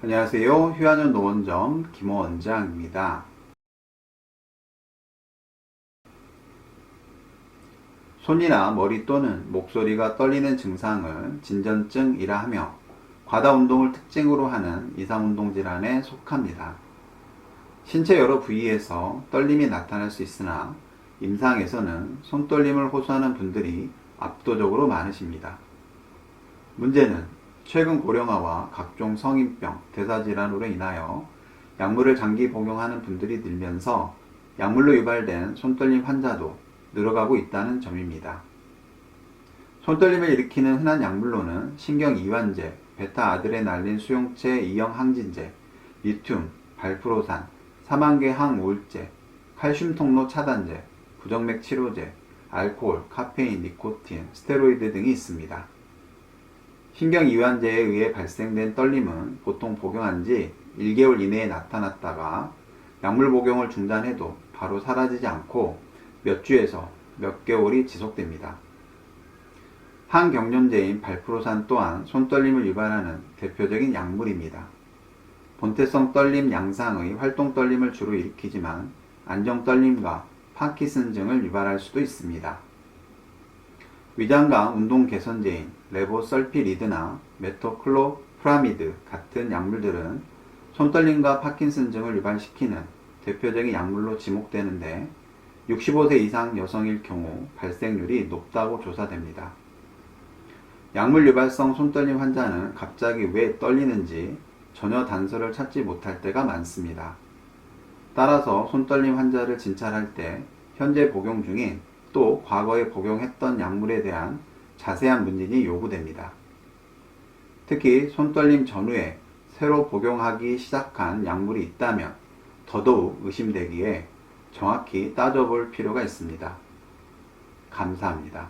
안녕하세요. 휴안현 노원점 김호 원장입니다. 손이나 머리 또는 목소리가 떨리는 증상을 진전증이라 하며 과다 운동을 특징으로 하는 이상 운동 질환에 속합니다. 신체 여러 부위에서 떨림이 나타날 수 있으나 임상에서는 손떨림을 호소하는 분들이 압도적으로 많으십니다. 문제는 최근 고령화와 각종 성인병, 대사질환으로 인하여 약물을 장기 복용하는 분들이 늘면서 약물로 유발된 손떨림 환자도 늘어가고 있다는 점입니다. 손떨림을 일으키는 흔한 약물로는 신경이완제, 베타 아드레날린 수용체 이형 항진제, 리튬, 발프로산, 사망계 항우울제, 칼슘 통로 차단제, 부정맥 치료제, 알코올, 카페인, 니코틴, 스테로이드 등이 있습니다. 신경이완제에 의해 발생된 떨림은 보통 복용한 지 1개월 이내에 나타났다가 약물 복용을 중단해도 바로 사라지지 않고 몇 주에서 몇 개월이 지속됩니다. 항경련제인 발프로산 또한 손떨림을 유발하는 대표적인 약물입니다. 본태성 떨림 양상의 활동 떨림을 주로 일으키지만 안정 떨림과 파킨슨증을 유발할 수도 있습니다. 위장강 운동 개선제인 레보설피리드나 메토클로프라미드 같은 약물들은 손떨림과 파킨슨증을 유발시키는 대표적인 약물로 지목되는데 65세 이상 여성일 경우 발생률이 높다고 조사됩니다. 약물 유발성 손떨림 환자는 갑자기 왜 떨리는지 전혀 단서를 찾지 못할 때가 많습니다. 따라서 손떨림 환자를 진찰할 때 현재 복용 중인 또 과거에 복용했던 약물에 대한 자세한 문진이 요구됩니다. 특히 손떨림 전후에 새로 복용하기 시작한 약물이 있다면 더더욱 의심되기에 정확히 따져볼 필요가 있습니다. 감사합니다.